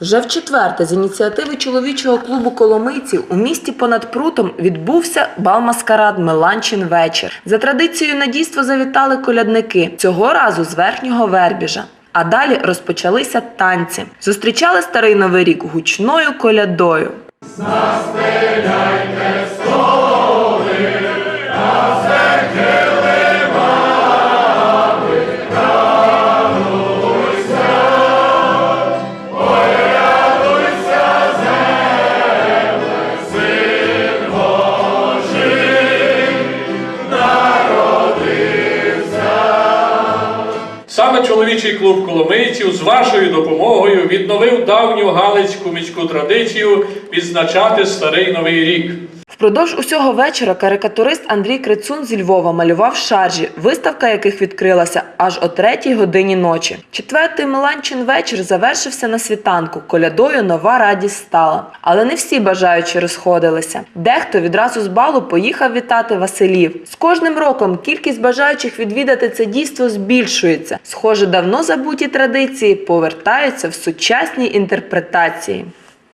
Вже в четверте з ініціативи чоловічого клубу Коломийців у місті понад прутом відбувся бал-маскарад Меланчин вечір. За традицією на дійство завітали колядники цього разу з верхнього вербіжа. А далі розпочалися танці. Зустрічали старий новий рік гучною колядою. Саме чоловічий клуб коломийців з вашою допомогою відновив давню галицьку міську традицію відзначати старий новий рік. Впродовж усього вечора карикатурист Андрій Крицун зі Львова малював шаржі, виставка яких відкрилася аж о третій годині ночі. Четвертий Меланчин вечір завершився на світанку. Колядою нова радість стала. Але не всі бажаючі розходилися. Дехто відразу з балу поїхав вітати Василів. З кожним роком кількість бажаючих відвідати це дійство збільшується. Схоже, давно забуті традиції повертаються в сучасній інтерпретації.